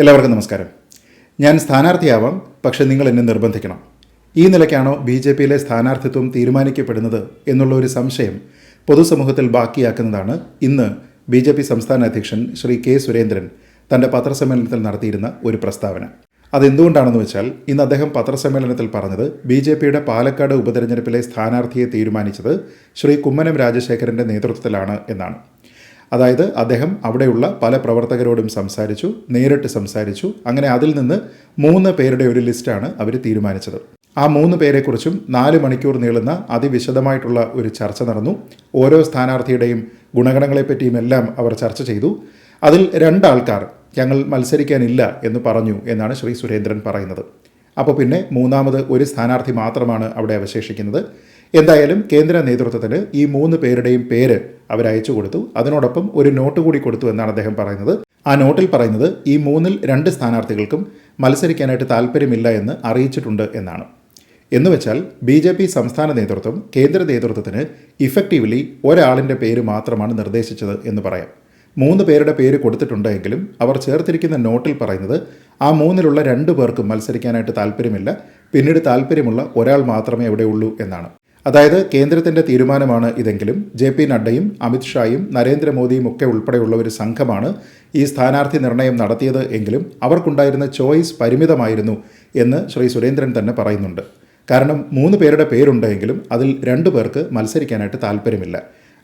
എല്ലാവർക്കും നമസ്കാരം. ഞാൻ സ്ഥാനാർത്ഥിയാവാം പക്ഷെ നിങ്ങൾ എന്നെ നിർബന്ധിക്കണം. ഈ നിലയ്ക്കാണോ ബി ജെ പിയിലെ സ്ഥാനാർത്ഥിത്വം തീരുമാനിക്കപ്പെടുന്നത് എന്നുള്ള ഒരു സംശയം പൊതുസമൂഹത്തിൽ ബാക്കിയാക്കുന്നതാണ് ഇന്ന് ബി ജെ പി സംസ്ഥാന അധ്യക്ഷൻ ശ്രീ കെ സുരേന്ദ്രൻ തന്റെ പത്രസമ്മേളനത്തിൽ നടത്തിയിരുന്ന ഒരു പ്രസ്താവന. അതെന്തുകൊണ്ടാണെന്ന് വെച്ചാൽ ഇന്ന് അദ്ദേഹം പത്രസമ്മേളനത്തിൽ പറഞ്ഞത് ബി ജെ പിയുടെ പാലക്കാട് ഉപതെരഞ്ഞെടുപ്പിലെ സ്ഥാനാർത്ഥിയെ തീരുമാനിച്ചത് ശ്രീ കുമ്മനം രാജശേഖരന്റെ നേതൃത്വത്തിലാണ് എന്നാണ്. അതായത് അദ്ദേഹം അവിടെയുള്ള പല പ്രവർത്തകരോടും സംസാരിച്ചു നേരിട്ട് സംസാരിച്ചു. അങ്ങനെ അതിൽ നിന്ന് മൂന്ന് പേരുടെ ഒരു ലിസ്റ്റാണ് അവർ തീരുമാനിച്ചത്. ആ മൂന്ന് പേരെക്കുറിച്ചും നാല് മണിക്കൂർ നീളുന്ന അതിവിശദമായിട്ടുള്ള ഒരു ചർച്ച നടന്നു. ഓരോ സ്ഥാനാർത്ഥിയുടെയും ഗുണഗണങ്ങളെപ്പറ്റിയും എല്ലാം അവർ ചർച്ച ചെയ്തു. അതിൽ രണ്ടാൾക്കാർ ഞങ്ങൾ മത്സരിക്കാനില്ല എന്ന് പറഞ്ഞു എന്നാണ് ശ്രീ സുരേന്ദ്രൻ പറയുന്നത്. അപ്പോൾ പിന്നെ മൂന്നാമത് ഒരു സ്ഥാനാർത്ഥി മാത്രമാണ് അവിടെ അവശേഷിക്കുന്നത്. എന്തായാലും കേന്ദ്ര നേതൃത്വത്തിന് ഈ മൂന്ന് പേരുടെയും പേര് അവരയച്ചു കൊടുത്തു. അതിനോടൊപ്പം ഒരു നോട്ട് കൂടി കൊടുത്തു എന്നാണ് അദ്ദേഹം പറയുന്നത്. ആ നോട്ടിൽ പറയുന്നത് ഈ മൂന്നിൽ രണ്ട് സ്ഥാനാർത്ഥികൾക്കും മത്സരിക്കാനായിട്ട് താല്പര്യമില്ല എന്ന് അറിയിച്ചിട്ടുണ്ട് എന്നാണ്. എന്നുവെച്ചാൽ ബി ജെ പി സംസ്ഥാന നേതൃത്വം കേന്ദ്ര നേതൃത്വത്തിന് ഇഫക്റ്റീവ്ലി ഒരാളിന്റെ പേര് മാത്രമാണ് നിർദ്ദേശിച്ചത് എന്ന് പറയാം. മൂന്ന് പേരുടെ പേര് കൊടുത്തിട്ടുണ്ടെങ്കിലും അവർ ചേർത്തിരിക്കുന്ന നോട്ടിൽ പറയുന്നത് ആ മൂന്നിലുള്ള രണ്ട് പേർക്കും മത്സരിക്കാനായിട്ട് താല്പര്യമില്ല പിന്നീട് താല്പര്യമുള്ള ഒരാൾ മാത്രമേ അവിടെ ഉള്ളൂ എന്നാണ്. അതായത് കേന്ദ്രത്തിന്റെ തീരുമാനമാണ് ഇതെങ്കിലും ജെ പി നഡ്ഡയും അമിത്ഷായും നരേന്ദ്രമോദിയും ഒക്കെ ഉൾപ്പെടെയുള്ള ഒരു സംഘമാണ് ഈ സ്ഥാനാർത്ഥി നിർണയം നടത്തിയത് എങ്കിലും അവർക്കുണ്ടായിരുന്ന ചോയ്സ് പരിമിതമായിരുന്നു എന്ന് ശ്രീ സുരേന്ദ്രൻ തന്നെ പറയുന്നുണ്ട്. കാരണം മൂന്ന് പേരുടെ പേരുണ്ടെങ്കിലും അതിൽ രണ്ടു പേർക്ക് മത്സരിക്കാനായിട്ട് താല്പര്യമില്ല.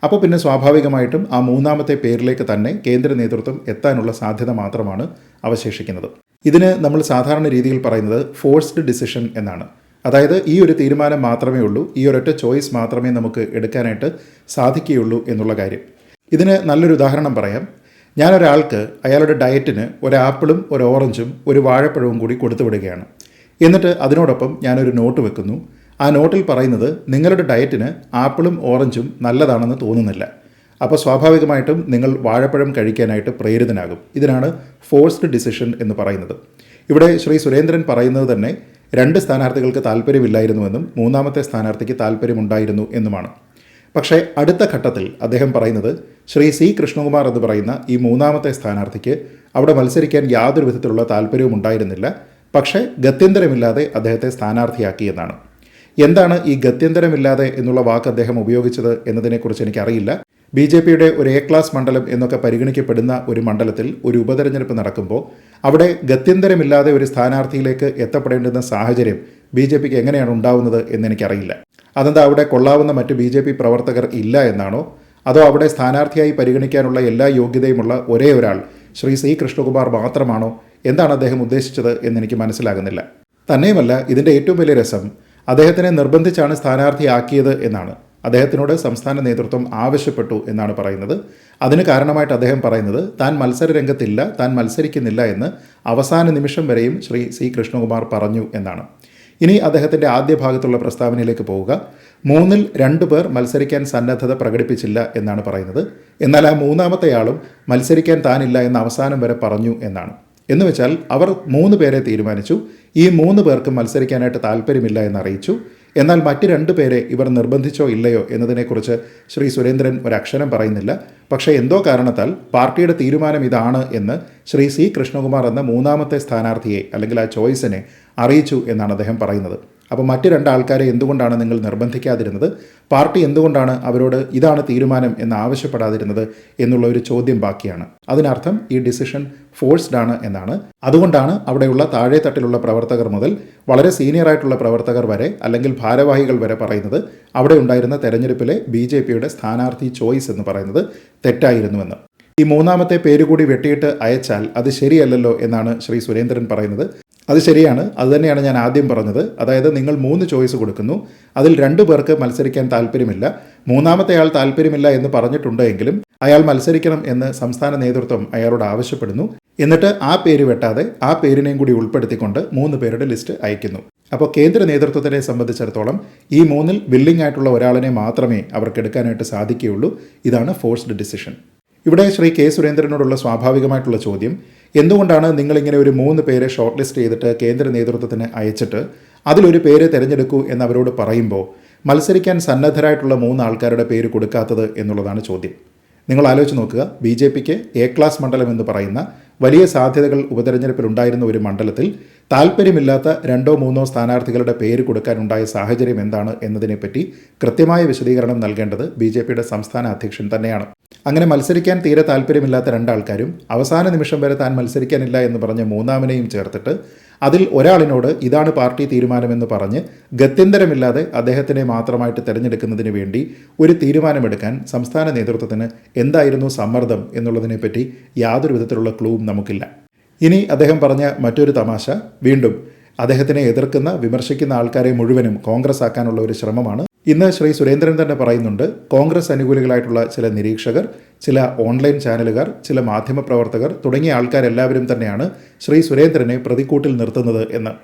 അപ്പോൾ പിന്നെ സ്വാഭാവികമായിട്ടും ആ മൂന്നാമത്തെ പേരിലേക്ക് തന്നെ കേന്ദ്ര നേതൃത്വം എത്താനുള്ള സാധ്യത മാത്രമാണ് അവശേഷിക്കുന്നത്. ഇതിന് നമ്മൾ സാധാരണ രീതിയിൽ പറയുന്നത് ഫോഴ്സ്ഡ് ഡിസിഷൻ എന്നാണ്. അതായത് ഈ ഒരു തീരുമാനം മാത്രമേ ഉള്ളൂ ഈ ഒരൊറ്റ ചോയ്സ് മാത്രമേ നമുക്ക് എടുക്കാനായിട്ട് സാധിക്കുകയുള്ളൂ എന്നുള്ള കാര്യം. ഇതിന് നല്ലൊരു ഉദാഹരണം പറയാം. ഞാനൊരാൾക്ക് അയാളുടെ ഡയറ്റിന് ഒരു ആപ്പിളും ഒരു ഓറഞ്ചും ഒരു വാഴപ്പഴവും കൂടി കൊടുത്തു വിടുകയാണ്. എന്നിട്ട് അതിനോടൊപ്പം ഞാനൊരു നോട്ട് വെക്കുന്നു. ആ നോട്ടിൽ പറയുന്നത് നിങ്ങളുടെ ഡയറ്റിന് ആപ്പിളും ഓറഞ്ചും നല്ലതാണെന്ന് തോന്നുന്നില്ല. അപ്പോൾ സ്വാഭാവികമായിട്ടും നിങ്ങൾ വാഴപ്പഴം കഴിക്കാനായിട്ട് പ്രേരിതനാകും. ഇതിനാണ് ഫോഴ്സ്ഡ് ഡിസിഷൻ എന്ന് പറയുന്നത്. ഇവിടെ ശ്രീ സുരേന്ദ്രൻ പറയുന്നത് തന്നെ രണ്ട് സ്ഥാനാർത്ഥികൾക്ക് താല്പര്യമില്ലായിരുന്നുവെന്നും മൂന്നാമത്തെ സ്ഥാനാർത്ഥിക്ക് താല്പര്യമുണ്ടായിരുന്നു എന്നുമാണ്. പക്ഷേ അടുത്ത ഘട്ടത്തിൽ അദ്ദേഹം പറയുന്നത് ശ്രീ സി കൃഷ്ണകുമാർ എന്ന് പറയുന്ന ഈ മൂന്നാമത്തെ സ്ഥാനാർത്ഥിക്ക് അവിടെ മത്സരിക്കാൻ യാതൊരു വിധത്തിലുള്ള താല്പര്യവും ഉണ്ടായിരുന്നില്ല. പക്ഷേ ഗത്യന്തരമില്ലാതെ അദ്ദേഹത്തെ സ്ഥാനാർത്ഥിയാക്കിയെന്നാണ് എന്താണ് ഈ ഗത്യന്തരമില്ലാതെ എന്നുള്ള വാക്ക് അദ്ദേഹം ഉപയോഗിച്ചത് എന്നതിനെക്കുറിച്ച് എനിക്കറിയില്ല. ബി ജെ പിയുടെ ഒരു എ ക്ലാസ് മണ്ഡലം എന്നൊക്കെ പരിഗണിക്കപ്പെടുന്ന ഒരു മണ്ഡലത്തിൽ ഒരു ഉപതെരഞ്ഞെടുപ്പ് നടക്കുമ്പോൾ അവിടെ ഗത്യന്തരമില്ലാതെ ഒരു സ്ഥാനാർത്ഥിയിലേക്ക് എത്തപ്പെടേണ്ടുന്ന സാഹചര്യം ബി ജെ പിക്ക് എങ്ങനെയാണ് ഉണ്ടാവുന്നത് എന്നെനിക്കറിയില്ല. അതെന്താ അവിടെ കൊള്ളാവുന്ന മറ്റ് ബി ജെ പി പ്രവർത്തകർ ഇല്ല എന്നാണോ? അതോ അവിടെ സ്ഥാനാർത്ഥിയായി പരിഗണിക്കാനുള്ള എല്ലാ യോഗ്യതയുമുള്ള ഒരേ ഒരാൾ ശ്രീ സി കൃഷ്ണകുമാർ മാത്രമാണോ? എന്താണ് അദ്ദേഹം ഉദ്ദേശിച്ചത് എന്നെനിക്ക് മനസ്സിലാകുന്നില്ല. തന്നെയുമല്ല ഇതിന്റെ ഏറ്റവും വലിയ രസം അദ്ദേഹത്തിനെ നിർബന്ധിച്ചാണ് സ്ഥാനാർത്ഥിയാക്കിയത് എന്നാണ്. അദ്ദേഹത്തിനോട് സംസ്ഥാന നേതൃത്വം ആവശ്യപ്പെട്ടു എന്നാണ് പറയുന്നത്. അതിന് കാരണമായിട്ട് അദ്ദേഹം പറയുന്നത് താൻ മത്സര രംഗത്തില്ല താൻ മത്സരിക്കുന്നില്ല എന്ന് അവസാന നിമിഷം വരെയും ശ്രീ സി കൃഷ്ണകുമാർ പറഞ്ഞു എന്നാണ്. ഇനി അദ്ദേഹത്തിന്റെ ആദ്യ ഭാഗത്തുള്ള പ്രസ്താവനയിലേക്ക് പോവുക. മൂന്നിൽ രണ്ടു പേർ മത്സരിക്കാൻ സന്നദ്ധത പ്രകടിപ്പിച്ചില്ല എന്നാണ് പറയുന്നത്. എന്നാൽ ആ മൂന്നാമത്തെയാളും മത്സരിക്കാൻ താനില്ല എന്ന് അവസാനം വരെ പറഞ്ഞു എന്നാണ്. എന്ന് വെച്ചാൽ അവർ മൂന്ന് പേരെ തീരുമാനിച്ചു. ഈ മൂന്ന് പേർക്കും മത്സരിക്കാനായിട്ട് താല്പര്യമില്ല എന്ന് അറിയിച്ചു. എന്നാൽ മറ്റ് രണ്ട് പേരെ ഇവർ നിർബന്ധിച്ചോ ഇല്ലയോ എന്നതിനെക്കുറിച്ച് ശ്രീ സുരേന്ദ്രൻ ഒരക്ഷരം പറയുന്നില്ല. പക്ഷേ എന്തോ കാരണത്താൽ പാർട്ടിയുടെ തീരുമാനം ഇതാണ് എന്ന് ശ്രീ സി കൃഷ്ണകുമാർ എന്ന മൂന്നാമത്തെ സ്ഥാനാർത്ഥിയെ അല്ലെങ്കിൽ ആ ചോയ്സിനെ അറിയിച്ചു എന്നാണ് അദ്ദേഹം പറയുന്നത്. അപ്പോൾ മറ്റു രണ്ടാൾക്കാരെ എന്തുകൊണ്ടാണ് നിങ്ങൾ നിർബന്ധിക്കാതിരുന്നത്? പാർട്ടി എന്തുകൊണ്ടാണ് അവരോട് ഇതാണ് തീരുമാനം എന്ന് ആവശ്യപ്പെടാതിരുന്നത് എന്നുള്ള ഒരു ചോദ്യം ബാക്കിയാണ്. അതിനർത്ഥം ഈ ഡിസിഷൻ ഫോഴ്സ്ഡ് ആണ് എന്നാണ്. അതുകൊണ്ടാണ് അവിടെയുള്ള താഴെ തട്ടിലുള്ള പ്രവർത്തകർ മുതൽ വളരെ സീനിയർ ആയിട്ടുള്ള പ്രവർത്തകർ വരെ അല്ലെങ്കിൽ ഭാരവാഹികൾ വരെ പറയുന്നത് അവിടെ ഉണ്ടായിരുന്ന തെരഞ്ഞെടുപ്പിലെ ബി ജെ പിയുടെ സ്ഥാനാർത്ഥി ചോയ്സ് എന്ന് പറയുന്നത് തെറ്റായിരുന്നുവെന്ന്. ഈ മൂന്നാമത്തെ പേര് കൂടി വെട്ടിയിട്ട് അയച്ചാൽ അത് ശരിയല്ലല്ലോ എന്നാണ് ശ്രീ സുരേന്ദ്രൻ പറയുന്നത്. അത് ശരിയാണ്. അതുതന്നെയാണ് ഞാൻ ആദ്യം പറഞ്ഞത്. അതായത് നിങ്ങൾ മൂന്ന് ചോയ്സ് കൊടുക്കുന്നു. അതിൽ രണ്ടു പേർക്ക് മത്സരിക്കാൻ താല്പര്യമില്ല. മൂന്നാമത്തെ ആൾ താല്പര്യമില്ല എന്ന് പറഞ്ഞിട്ടുണ്ടെങ്കിലും അയാൾ മത്സരിക്കണം എന്ന് സംസ്ഥാന നേതൃത്വം അയാളോട് ആവശ്യപ്പെടുന്നു. എന്നിട്ട് ആ പേര് വെട്ടാതെ ആ പേരിനെയും കൂടി ഉൾപ്പെടുത്തിക്കൊണ്ട് മൂന്ന് പേരുടെ ലിസ്റ്റ് അയക്കുന്നു. അപ്പോൾ കേന്ദ്ര നേതൃത്വത്തിനെ സംബന്ധിച്ചിടത്തോളം ഈ മൂന്നിൽ ബില്ലിംഗ് ആയിട്ടുള്ള ഒരാളിനെ മാത്രമേ അവർക്ക് എടുക്കാനായിട്ട് സാധിക്കുകയുള്ളൂ. ഇതാണ് ഫോഴ്സ്ഡ് ഡിസിഷൻ ഇവിടെ ശ്രീ കെ സുരേന്ദ്രനോടുള്ള സ്വാഭാവികമായിട്ടുള്ള ചോദ്യം. എന്തുകൊണ്ടാണ് നിങ്ങളിങ്ങനെ ഒരു മൂന്ന് പേരെ ഷോർട്ട് ലിസ്റ്റ് ചെയ്തിട്ട് കേന്ദ്ര നേതൃത്വത്തിന് അയച്ചിട്ട് അതിലൊരു പേര് തിരഞ്ഞെടുക്കൂ എന്ന് അവരോട് പറയുമ്പോൾ മത്സരിക്കാൻ സന്നദ്ധരായിട്ടുള്ള മൂന്ന് ആൾക്കാരുടെ പേര് കൊടുക്കാത്തത് എന്നുള്ളതാണ് ചോദ്യം. നിങ്ങൾ ആലോചിച്ച് നോക്കുക ബി ജെ പിക്ക് എ ക്ലാസ് മണ്ഡലം എന്ന് പറയുന്ന വലിയ സാധ്യതകൾ ഉപതെരഞ്ഞെടുപ്പിൽ ഉണ്ടായിരുന്ന ഒരു മണ്ഡലത്തിൽ താല്പര്യമില്ലാത്ത രണ്ടോ മൂന്നോ സ്ഥാനാർത്ഥികളുടെ പേര് കൊടുക്കാനുണ്ടായ സാഹചര്യം എന്താണ് എന്നതിനെപ്പറ്റി കൃത്യമായ വിശദീകരണം നൽകേണ്ടത് ബി ജെ പിയുടെ സംസ്ഥാന അധ്യക്ഷൻ തന്നെയാണ്. അങ്ങനെ മത്സരിക്കാൻ തീരെ താല്പര്യമില്ലാത്ത രണ്ടാൾക്കാരും അവസാന നിമിഷം വരെ താൻ മത്സരിക്കാനില്ല എന്ന് പറഞ്ഞ മൂന്നാമനെയും ചേർത്തിട്ട് അതിൽ ഒരാളിനോട് ഇതാണ് പാർട്ടി തീരുമാനമെന്ന് പറഞ്ഞ് ഗത്യന്തരമില്ലാതെ അദ്ദേഹത്തിനെ മാത്രമായിട്ട് തിരഞ്ഞെടുക്കുന്നതിന് വേണ്ടി ഒരു തീരുമാനമെടുക്കാൻ സംസ്ഥാന നേതൃത്വത്തിന് എന്തായിരുന്നു സമ്മർദ്ദം എന്നുള്ളതിനെപ്പറ്റി യാതൊരു വിധത്തിലുള്ള ക്ലൂവും നമുക്കില്ല. ഇനി അദ്ദേഹം പറഞ്ഞ മറ്റൊരു തമാശ വീണ്ടും അദ്ദേഹത്തിനെ എതിർക്കുന്ന വിമർശിക്കുന്ന ആൾക്കാരെ മുഴുവനും കോൺഗ്രസ് ആക്കാനുള്ള ഒരു ശ്രമമാണ്. ഇന്ന് ശ്രീ സുരേന്ദ്രൻ തന്നെ പറയുന്നുണ്ട് കോൺഗ്രസ് അനുകൂലികളായിട്ടുള്ള ചില നിരീക്ഷകർ ചില ഓൺലൈൻ ചാനലുകാർ ചില മാധ്യമപ്രവർത്തകർ തുടങ്ങിയ ആൾക്കാരെല്ലാവരും തന്നെയാണ് ശ്രീ സുരേന്ദ്രനെ പ്രതിക്കൂട്ടിൽ നിർത്തുന്നത് എന്ന്.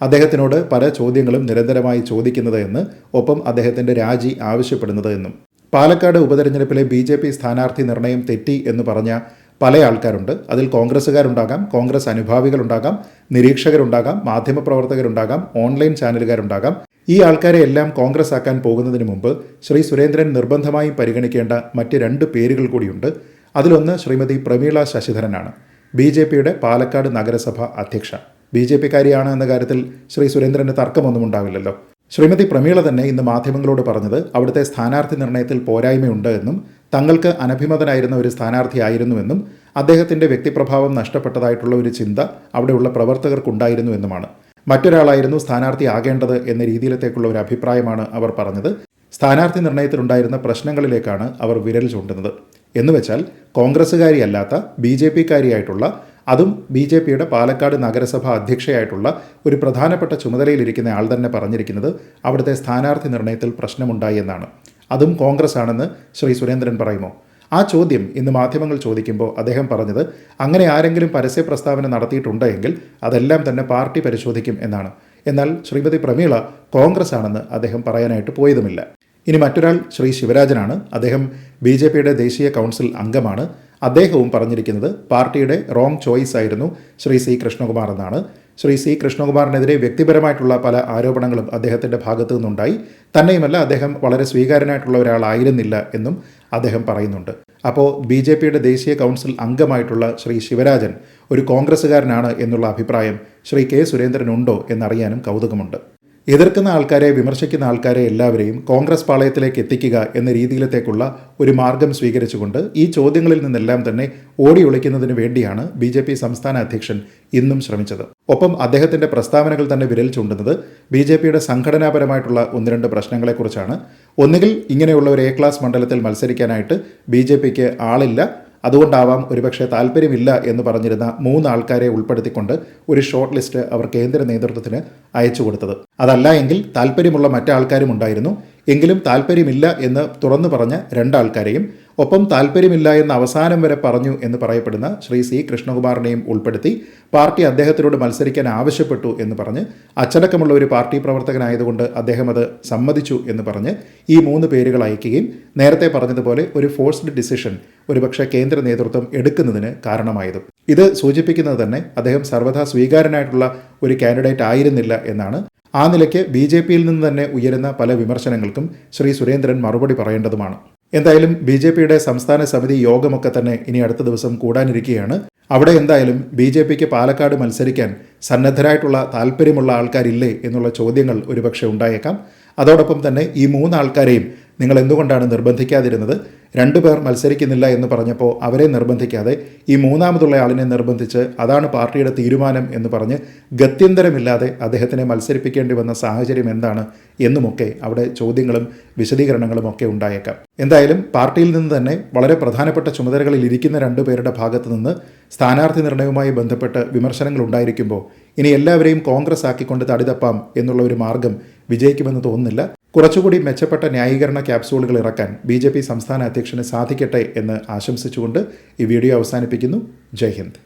അദ്ദേഹത്തിനോട് പല ചോദ്യങ്ങളും നിരന്തരമായി ചോദിക്കുന്നത് എന്ന് ഒപ്പം അദ്ദേഹത്തിന്റെ രാജി ആവശ്യപ്പെടുന്നത് എന്നും. പാലക്കാട് ഉപതെരഞ്ഞെടുപ്പിലെ ബി ജെ പി സ്ഥാനാർത്ഥി നിർണയം തെറ്റി എന്ന് പറഞ്ഞ പല ആൾക്കാരുണ്ട്. അതിൽ കോൺഗ്രസ്സുകാരുണ്ടാകാം കോൺഗ്രസ് അനുഭാവികളുണ്ടാകാം നിരീക്ഷകരുണ്ടാകാം മാധ്യമപ്രവർത്തകരുണ്ടാകാം ഓൺലൈൻ ചാനലുകാരുണ്ടാകാം. ഈ ആൾക്കാരെ എല്ലാം കോൺഗ്രസ് ആക്കാൻ പോകുന്നതിന് മുമ്പ് ശ്രീ സുരേന്ദ്രൻ നിർബന്ധമായും പരിഗണിക്കേണ്ട മറ്റ് രണ്ട് പേരുകൾ കൂടിയുണ്ട്. അതിലൊന്ന് ശ്രീമതി പ്രമീള ശശിധരനാണ്. ബി ജെ പിയുടെ പാലക്കാട് നഗരസഭ അധ്യക്ഷ. ബി ജെ പിക്കാരിയാണ് എന്ന കാര്യത്തിൽ ശ്രീ സുരേന്ദ്രന് തർക്കമൊന്നും ഉണ്ടാവില്ലല്ലോ. ശ്രീമതി പ്രമീള തന്നെ ഇന്ന് മാധ്യമങ്ങളോട് പറഞ്ഞത് അവിടുത്തെ സ്ഥാനാർത്ഥി നിർണയത്തിൽ പോരായ്മയുണ്ട് എന്നും തങ്ങൾക്ക് അനഭിമതനായിരുന്ന ഒരു സ്ഥാനാർത്ഥിയായിരുന്നുവെന്നും അദ്ദേഹത്തിന്റെ വ്യക്തിപ്രഭാവം നഷ്ടപ്പെട്ടതായിട്ടുള്ള ഒരു ചിന്ത അവിടെയുള്ള പ്രവർത്തകർക്കുണ്ടായിരുന്നുവെന്നുമാണ്. മറ്റൊരാളായിരുന്നു സ്ഥാനാർത്ഥി ആകേണ്ടത് എന്ന രീതിയിലത്തേക്കുള്ള ഒരു അഭിപ്രായമാണ് അവർ പറഞ്ഞത്. സ്ഥാനാർത്ഥി നിർണയത്തിലുണ്ടായിരുന്ന പ്രശ്നങ്ങളിലേക്കാണ് അവർ വിരൽ ചൂണ്ടുന്നത്. എന്നുവെച്ചാൽ കോൺഗ്രസ്സുകാരിയല്ലാത്ത ബി ജെ പിക്കാരിയായിട്ടുള്ള അതും ബി ജെ പിയുടെ പാലക്കാട് നഗരസഭാ അധ്യക്ഷയായിട്ടുള്ള ഒരു പ്രധാനപ്പെട്ട ചുമതലയിലിരിക്കുന്ന ആൾ തന്നെ പറഞ്ഞിരിക്കുന്നത് അവിടുത്തെ സ്ഥാനാർത്ഥി നിർണയത്തിൽ പ്രശ്നമുണ്ടായി എന്നാണ്. അതും കോൺഗ്രസ് ആണെന്ന് ശ്രീ സുരേന്ദ്രൻ പറയുമോ ആ ചോദ്യം ഇന്ന് മാധ്യമങ്ങൾ ചോദിക്കുമ്പോൾ അദ്ദേഹം പറഞ്ഞത് അങ്ങനെ ആരെങ്കിലും പരസ്യ പ്രസ്താവന നടത്തിയിട്ടുണ്ടെങ്കിൽ അതെല്ലാം തന്നെ പാർട്ടി പരിശോധിക്കും എന്നാണ്. എന്നാൽ ശ്രീമതി പ്രമീള കോൺഗ്രസ് ആണെന്ന് അദ്ദേഹം പറയാനായിട്ട് പോയതുമില്ല. ഇനി മറ്റൊരാൾ ശ്രീ ശിവരാജനാണ്. അദ്ദേഹം ബി ജെ പിയുടെ ദേശീയ കൗൺസിൽ അംഗമാണ്. അദ്ദേഹവും പറഞ്ഞിരിക്കുന്നത് പാർട്ടിയുടെ റോങ് ചോയ്സ് ആയിരുന്നു ശ്രീ സി കൃഷ്ണകുമാർ എന്നാണ്. ശ്രീ സി കൃഷ്ണകുമാറിനെതിരെ വ്യക്തിപരമായിട്ടുള്ള പല ആരോപണങ്ങളും അദ്ദേഹത്തിന്റെ ഭാഗത്തു നിന്നുണ്ടായി. തന്നെയുമല്ല അദ്ദേഹം വളരെ സ്വീകാര്യനായിട്ടുള്ള ഒരാളായിരുന്നില്ല എന്നും അദ്ദേഹം പറയുന്നുണ്ട്. അപ്പോൾ ബി ജെ പിയുടെ ദേശീയ കൗൺസിൽ അംഗമായിട്ടുള്ള ശ്രീ ശിവരാജൻ ഒരു കോൺഗ്രസ്സുകാരനാണ് എന്നുള്ള അഭിപ്രായം ശ്രീ കെ സുരേന്ദ്രനുണ്ടോ എന്നറിയാനും കൗതുകമുണ്ട്. എതിർക്കുന്ന ആൾക്കാരെ വിമർശിക്കുന്ന ആൾക്കാരെ എല്ലാവരെയും കോൺഗ്രസ് പാളയത്തിലേക്ക് എത്തിക്കുക എന്ന രീതിയിലത്തേക്കുള്ള ഒരു മാർഗം സ്വീകരിച്ചുകൊണ്ട് ഈ ചോദ്യങ്ങളിൽ നിന്നെല്ലാം തന്നെ ഓടി ഒളിക്കുന്നതിന് വേണ്ടിയാണ് ബി സംസ്ഥാന അധ്യക്ഷൻ ഇന്നും ശ്രമിച്ചത്. ഒപ്പം അദ്ദേഹത്തിന്റെ പ്രസ്താവനകൾ തന്നെ വിരൽ ചൂണ്ടുന്നത് ബി ജെ പിയുടെ സംഘടനാപരമായിട്ടുള്ള ഒന്ന് രണ്ട് പ്രശ്നങ്ങളെക്കുറിച്ചാണ്. ഒന്നുകിൽ ഇങ്ങനെയുള്ള ഒരു എ ക്ലാസ് മണ്ഡലത്തിൽ മത്സരിക്കാനായിട്ട് ബി ജെ പിക്ക് ആളില്ല അതുകൊണ്ടാവാം ഒരുപക്ഷെ താല്പര്യമില്ല എന്ന് പറഞ്ഞിരുന്ന മൂന്ന് ആൾക്കാരെ ഉൾപ്പെടുത്തിക്കൊണ്ട് ഒരു ഷോർട്ട് ലിസ്റ്റ് അവർ കേന്ദ്ര നേതൃത്വത്തിന് അയച്ചു കൊടുത്തത്. അതല്ല എങ്കിൽ താല്പര്യമുള്ള മറ്റാൾക്കാരും ഉണ്ടായിരുന്നു. എങ്കിലും താല്പര്യമില്ല എന്ന് തുറന്നു പറഞ്ഞ രണ്ടാൾക്കാരെയും ഒപ്പം താല്പര്യമില്ല എന്ന് അവസാനം വരെ പറഞ്ഞു എന്ന് പറയപ്പെടുന്ന ശ്രീ സി കൃഷ്ണകുമാറിനെയും ഉൾപ്പെടുത്തി പാർട്ടി അദ്ദേഹത്തിനോട് മത്സരിക്കാൻ ആവശ്യപ്പെട്ടു എന്ന് പറഞ്ഞ് അച്ചടക്കമുള്ള ഒരു പാർട്ടി പ്രവർത്തകനായതുകൊണ്ട് അദ്ദേഹം അത് സമ്മതിച്ചു എന്ന് പറഞ്ഞ് ഈ മൂന്ന് പേരുകൾ അയക്കുകയും നേരത്തെ പറഞ്ഞതുപോലെ ഒരു ഫോഴ്സ്ഡ് ഡിസിഷൻ ഒരുപക്ഷെ കേന്ദ്ര നേതൃത്വം എടുക്കുന്നതിന് കാരണമായതും. ഇത് സൂചിപ്പിക്കുന്നത് തന്നെ അദ്ദേഹം സർവഥാ സ്വീകാര്യനായിട്ടുള്ള ഒരു കാൻഡിഡേറ്റ് ആയിരുന്നില്ല എന്നാണ്. ആ നിലയ്ക്ക് ബി ജെ പിയിൽ നിന്ന് തന്നെ ഉയരുന്ന പല വിമർശനങ്ങൾക്കും ശ്രീ സുരേന്ദ്രൻ മറുപടി പറയേണ്ടതുമാണ്. എന്തായാലും ബി ജെ പിയുടെ സംസ്ഥാന സമിതി യോഗമൊക്കെ തന്നെ ഇനി അടുത്ത ദിവസം കൂടാനിരിക്കുകയാണ്. അവിടെ എന്തായാലും ബി ജെ പിക്ക് പാലക്കാട് മത്സരിക്കാൻ സന്നദ്ധരായിട്ടുള്ള താല്പര്യമുള്ള ആൾക്കാരില്ലേ എന്നുള്ള ചോദ്യങ്ങൾ ഒരുപക്ഷെ ഉണ്ടായേക്കാം. അതോടൊപ്പം തന്നെ ഈ മൂന്നാൾക്കാരെയും നിങ്ങൾ എന്തുകൊണ്ടാണ് നിർബന്ധിക്കാതിരുന്നത്? രണ്ടു പേർ മത്സരിക്കുന്നില്ല എന്ന് പറഞ്ഞപ്പോൾ അവരെ നിർബന്ധിക്കാതെ ഈ മൂന്നാമതുള്ള ആളിനെ നിർബന്ധിച്ച് അതാണ് പാർട്ടിയുടെ തീരുമാനം എന്ന് പറഞ്ഞ് ഗത്യന്തരമില്ലാതെ അദ്ദേഹത്തിനെ മത്സരിപ്പിക്കേണ്ടി വന്ന സാഹചര്യം എന്താണ് എന്നുമൊക്കെ അവിടെ ചോദ്യങ്ങളും വിശദീകരണങ്ങളും ഒക്കെ ഉണ്ടായേക്കാം. എന്തായാലും പാർട്ടിയിൽ നിന്ന് തന്നെ വളരെ പ്രധാനപ്പെട്ട ചുമതലകളിൽ ഇരിക്കുന്ന രണ്ടു പേരുടെ ഭാഗത്തു നിന്ന് സ്ഥാനാർത്ഥി നിർണയവുമായി ബന്ധപ്പെട്ട് വിമർശനങ്ങൾ ഉണ്ടായിരിക്കുമ്പോൾ ഇനി എല്ലാവരെയും കോൺഗ്രസ് ആക്കിക്കൊണ്ട് തടിതപ്പാം എന്നുള്ള ഒരു മാർഗം വിജയിക്കുമെന്ന് തോന്നുന്നില്ല. കുറച്ചുകൂടി മെച്ചപ്പെട്ട ന്യായീകരണ ക്യാപ്സൂളുകൾ ഇറക്കാൻ ബി സംസ്ഥാന അധ്യക്ഷന് സാധിക്കട്ടെ എന്ന് ആശംസിച്ചുകൊണ്ട് ഈ വീഡിയോ അവസാനിപ്പിക്കുന്നു. ജയ് ഹിന്ദ്.